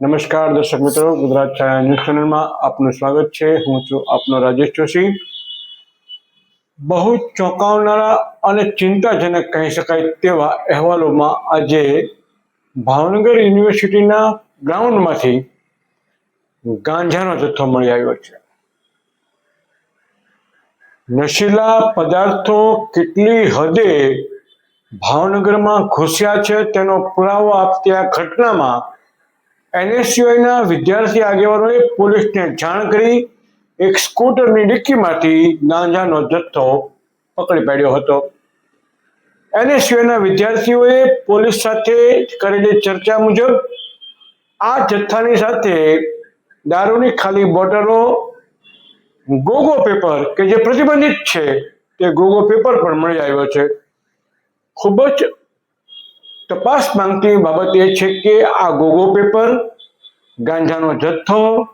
નમસ્કાર દર્શક મિત્રો, ગુજરાત છાયા ન્યૂઝ ચેનલમાં આપનું સ્વાગત છે. હું છું આપનો રાજેશ જોશી. બહુ ચોંકાવનારા અને ચિંતાજનક કહી શકાય તેવા અહેવાલોમાં આજે ભાવનગર યુનિવર્સિટીના ગ્રાઉન્ડમાંથી ગાંજાનો જથ્થો મળી આવ્યો છે. નશીલા પદાર્થો કેટલી હદે ભાવનગરમાં ઘૂસ્યા છે તેનો પુરાવો આપતી આ ઘટનામાં એનએસયુઆઈના વિદ્યાર્થી આગેવાનોએ પોલીસને જાણ કરી એક સ્કૂટરની ડિક્કીમાંથી ગાંજાનો જથ્થો પકડી પાડ્યો હતો. એનએસયુઆઈના વિદ્યાર્થીઓએ પોલીસ સાથે કરેલી ચર્ચા મુજબ આ જથ્થાની સાથે દારૂની ખાલી બોટલો, ગોગો પેપર કે જે પ્રતિબંધિત છે તે ગોગો પેપર પણ મળી આવ્યો છે. ખૂબ જ તપાસ માંગતી બાબત એ છે કે આ ગોગો પેપર, ગાંજાનો જથ્થો,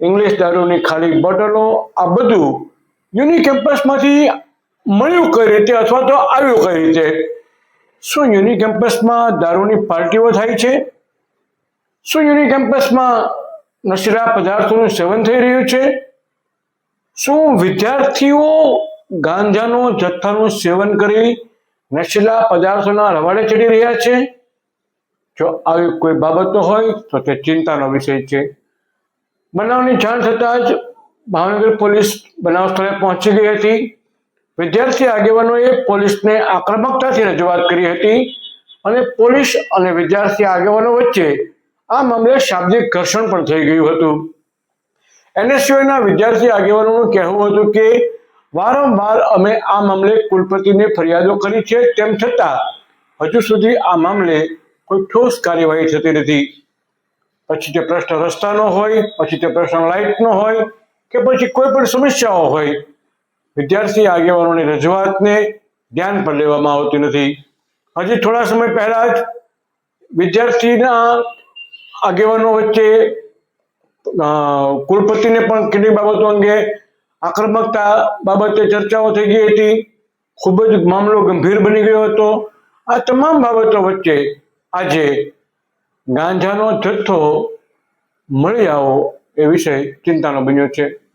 ઇંગ્લિશ દારૂની ખાલી બોટલો, આ બધું યુનિ કેમ્પસમાંથી મળ્યું કઈ રીતે અથવા તો આવ્યું કઈ રીતે? શું યુનિ કેમ્પસમાં દારૂની પાર્ટીઓ થાય છે? શું યુનિ કેમ્પસમાં નશીલા પદાર્થોનું સેવન થઈ રહ્યું છે? શું વિદ્યાર્થીઓ ગાંજાનો જથ્થાનું સેવન કરી નશીલા પદાર્થોના રવાડે ચડી રહ્યા છે. જો આવી કોઈ બાબતો હોય તો તે ચિંતાનો વિષય છે. બનાવની જાણ થતાં જ ભાવનગર પોલીસ બનાવ સ્થળે પહોંચી ગઈ હતી. વિદ્યાર્થી આગેવાનોએ પોલીસને આક્રમકતાથી રજૂઆત કરી હતી અને પોલીસ અને વિદ્યાર્થી આગેવાનો વચ્ચે આ મામલે શાબ્દિક ઘર્ષણ પણ થઈ ગયું હતું. એનએસયુના વિદ્યાર્થી આગેવાનોનું કહેવું હતું કે વારંવાર અમે આ મામલે કુલપતિને ફરિયાદો કરી છે. તેમ છતાં, હજુ સુધી આ મામલે કોઈ ઠોસ કાર્યવાહી થતી નથી. પછી તે પ્રશ્ન રસ્તાનો હોય, પછી તે પ્રશ્ન લાઇટનો હોય, કે પછી કોઈ પણ સમસ્યાઓ હોય, વિદ્યાર્થી આગેવાનોની રજૂઆતને ધ્યાન પર લેવામાં આવતી નથી. હજી થોડા સમય પહેલા જ વિદ્યાર્થીના આગેવાનો વચ્ચે કુલપતિને પણ કેટલીક બાબતો અંગે આક્રમકતા બાબતે ચર્ચાઓ થઈ ગઈ હતી. ખૂબ જ મામલો ગંભીર બની ગયો હતો. આ તમામ બાબતો વચ્ચે આજે ગાંજાનો જથ્થો મળી આવો એ વિષય ચિંતાનો બન્યો છે.